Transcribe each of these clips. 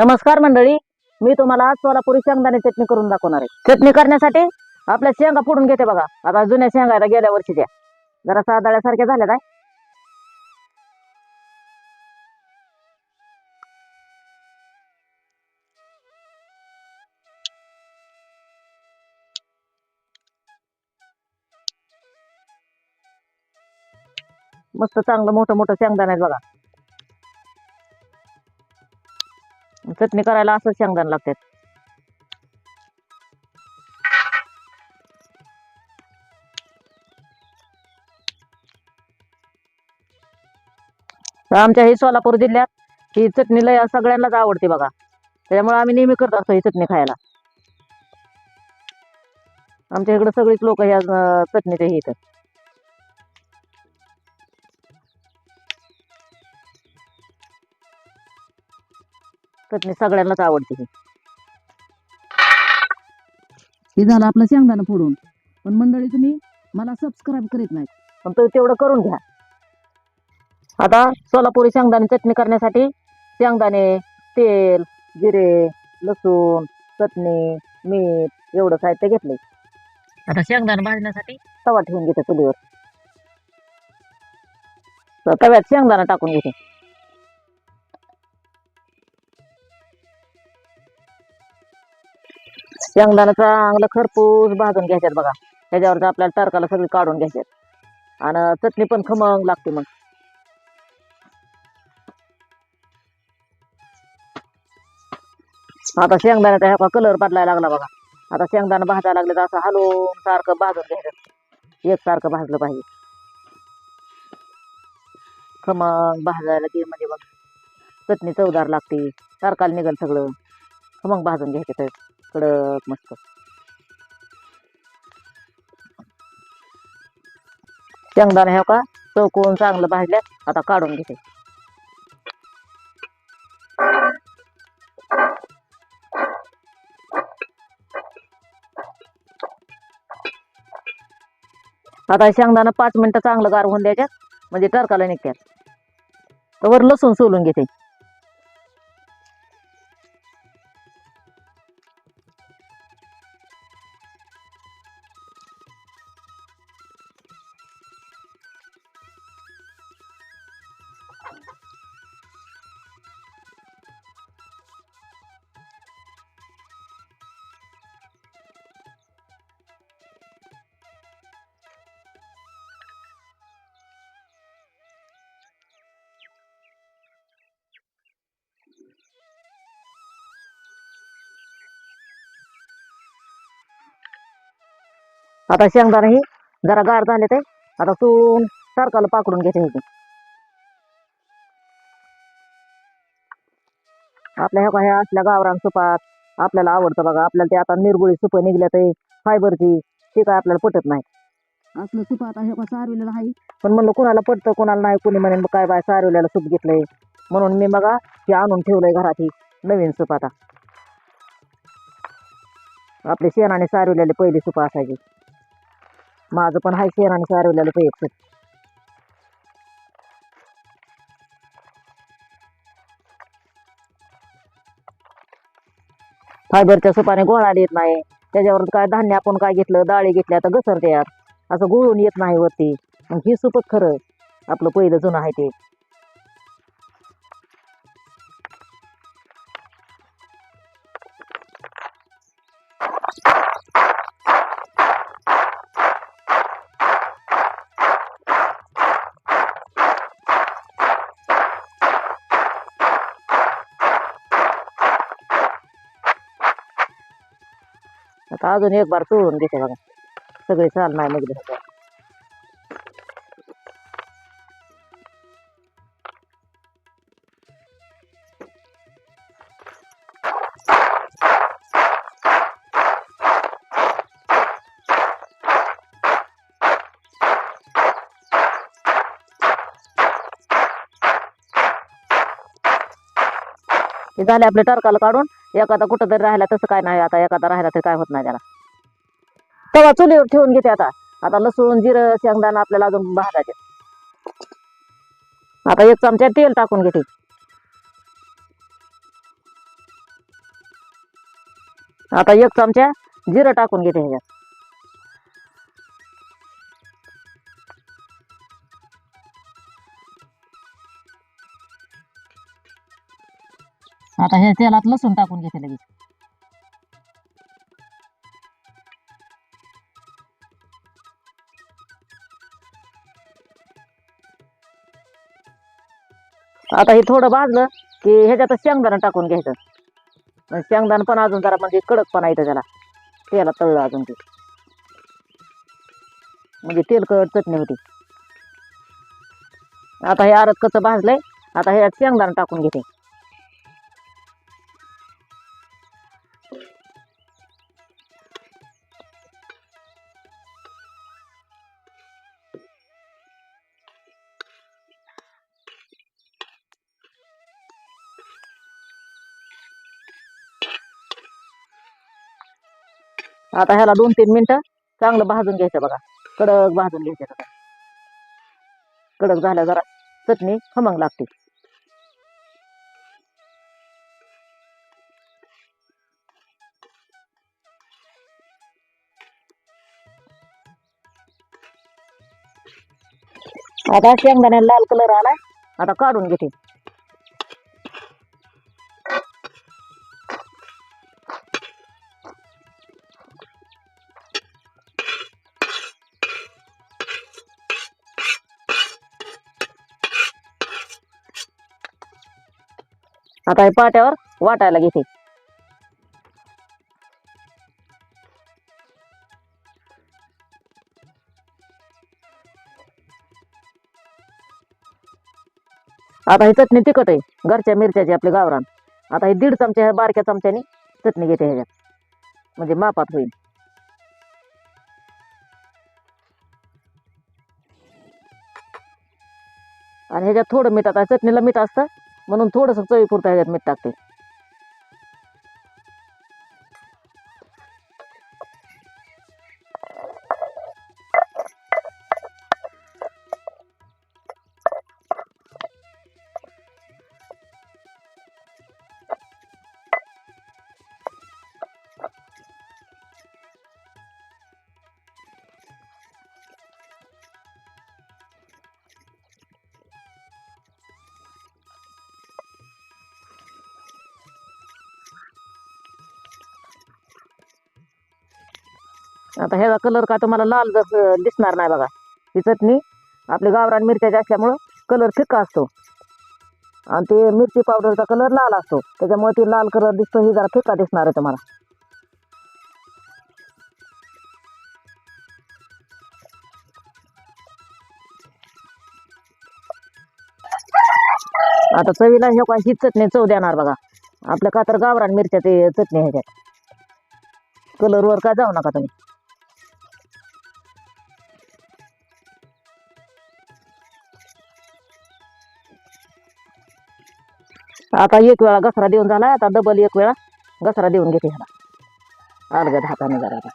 नमस्कार मंडळी मी तुम्हाला आज सोलापुरी शेंगदाणे चटणी करून दाखवणार आहे. चटणी करण्यासाठी आपल्या शेंगा फोडून घेते बघा. आता जुन्या शेंगा आहेत गेल्या वर्षीच्या जरा सादळ्यासारख्या झाल्या काय मस्त चांगलं मोठं मोठं शेंगदाणे आहेत बघा. चटणी करायला असंच शेंगदाण लागतात. आमच्या ही सोलापूर जिल्ह्यात ही चटणी लय सगळ्यांनाच आवडते बघा. त्याच्यामुळे आम्ही नेहमी करत असतो ही चटणी खायला. आमच्या इकडे सगळीच लोक ह्या चटणीचे चटणीच्या ही चटणी सगळ्यांनाच आवडते ही. हे झालं आपलं शेंगदाणा फोडून. पण मंडळी तुम्ही मला सबस्क्राईब करीत नाहीत. पण तुम्ही तेवढं करून घ्या. आता सोलापुरी शेंगदाणे चटणी करण्यासाठी शेंगदाणे तेल जिरे लसूण चटणी मीठ एवढं साहित्य घेतलंय. आता शेंगदाणे भाजण्यासाठी तवा ठेवून घेते चुलीवर. तर तव्यात शेंगदाणा टाकून घेते. शेंगदाणा चांगलं खरपूस भाजून घ्यायच्यात बघा. त्याच्यावर आपल्याला टरकाला सगळी काढून घ्यायच्यात. आणि चटणी पण खमंग लागते मग. आता शेंगदाण्याचा ह्या कलर बदलायला लागला बघा. आता शेंगदाणा भाजायला लागले तर असं हलवून सारखं भाजून घ्यायचं. एक सारखं भाजलं पाहिजे. खमंग भाजायला की म्हणजे मग चटणी चवदार लागते. सारखाला निघल सगळं. खमंग भाजून घ्यायचं तर. कडक मस्त. शेंगदाणा ह्या का चौकून चांगलं भाजल्यात आता काढून घेते. आता शेंगदाणा पाच मिनिटं चांगलं गार होऊन द्यायच्यात म्हणजे टरकाला निघत्यात तर वर लसूण सोलून घेते. आता शेंगदाणा ही जरा गार झाले ते. आता तून सारखाला पाकडून घेते इथे आपल्या ह्या ह्या असल्या गावरान सुपात आपल्याला आवडतं बघा. आपल्याला ते आता निरगुळी सुप निघल्या ते. फायबरची ते काय आपल्याला पटत नाही. असलं सुप आता हे सारविलेलं आहे? पण म्हणलं कुणाला पटतं कुणाला नाही कुणी म्हणेन काय बाय सारविलेलं सूप घेतलंय. म्हणून मी बघा ते आणून ठेवलंय घरात ही नवीन सूप आता. आपले शेणाने सारविलेले पहिली सुप असायची. माझं पण हाय शेणाने सारवलेलं पेट फायबरच्या सुपाने गोळा येत नाही. त्याच्यावर काय धान्य आपण काय घेतलं? डाळी घेतल्या तर घसरत्यात असं गुळून येत नाही वरती. मग ही सुपच खरं. आपलं पहिलं जुनं आहे ते. आता अजून एक बार चोळून घेते बघा. सगळे चाल नाही मग झाले आपले टरकाला काढून. एखादा कुठं तरी राहिला तसं काय नाही आता एखादा राहिला तरी काय होत नाही त्याला. तवा चुलीवर ठेवून घेते आता. आता लसूण जिरं शेंगदाणा आपल्याला अजून भाजायचे. आता एक चमचा तेल टाकून घेते. आता एक चमचा जिरं टाकून घेते ह्याच्यात. आता हे तेलात लसूण टाकून घेते लगेच. आता हे थोडं भाजलं की ह्याच्यात शेंगदाणा टाकून घ्यायचं. शेंगदाण शेंगदाणा पण अजून जरा म्हणजे कडकपणा येतं त्याला. तेला तळलं अजून ते. म्हणजे तेलकट चटणी होती. आता हे आरत कसं भाजलंय आता ह्याच्यात शेंगदाणा टाकून घेते. आता ह्याला दोन तीन मिनिटं चांगलं भाजून घ्यायचं बघा. कडक भाजून घ्यायचं बघा. कडक झाल्या जरा. चटणी खमंग लागते. आता शेंगदाण्याला लाल कलर आलाय आता काढून घेते. आता हे पाट्यावर वाटायला घेते. आता ही चटणी तिखट आहे घरच्या मिरच्याची आपली गावरान. आता हे दीड चमच्या ह्या बारक्या चमच्याने चटणी घेते ह्याच्यात. म्हणजे मापात होईल. आणि ह्याच्यात थोडं मीठ आता चटणीला मीठ असतं म्हणून थोडंसं चवीपुरतं ह्याच्यात मीठ टाकते. आता ह्याचा कलर का तुम्हाला लाल जसं दिसणार नाही बघा. ही चटणी आपली गावरान मिरच्याची असल्यामुळं कलर फिक्का असतो. आणि ते मिरची पावडरचा कलर लाल असतो. त्याच्यामुळे ती लाल कलर दिसतो ही जरा फिक्का दिसणार आहे तुम्हाला. आता चवीला हे काय ही चटणी चव देणार बघा. आपल्या का तर गावरान मिरच्या ते चटणी ह्याच्यात कलरवर काय जाऊ नका तुम्ही. आता एक वेळा घसरा देऊन झाला आता डबल एक वेळा घसरा देऊन घेते ह्याला. अलगद हाताने जरा आता.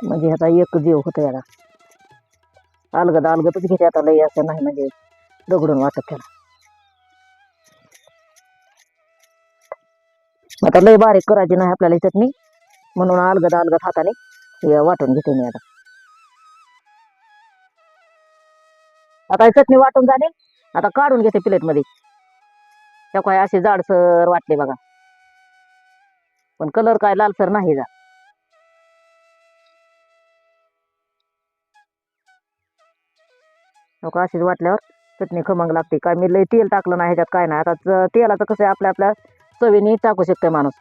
म्हणजे ह्याचा एक जीव होतो याला अलगद अलगदच घेते आता लई असं नाही म्हणजे दगडून वाटत त्याला आता लई बारीक करायची नाही आपल्याला चटणी म्हणून अलगद अलगद हाताने हे वाटून घेते मी आता. आता चटणी वाटून झाली आता काढून घेते प्लेटमध्ये. त्या काय असे जाडसर वाटले बघा. पण कलर काय लालसर नाही जा. नको अशीच वाटल्यावर चटणी खमंग लागते. काय मी लय तेल टाकलं नाही ह्याच्यात काय नाही. आता तेलाचं कसं आहे आपल्या आपल्या चवीने टाकू शकते माणूस.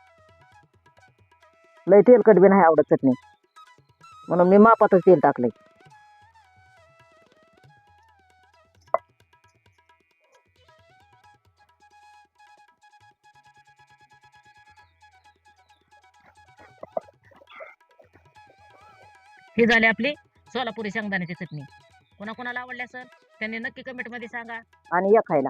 लय तेलकट बी नाही आवडत चटणी. म्हणून मी मापातच तेल टाकले ही झाली आपली सोलापुरी शेंगदाण्याची चटणी. कोणाकोणाला आवडली असेल त्यांनी नक्की कमेंटमध्ये सांगा. आणि या खायला.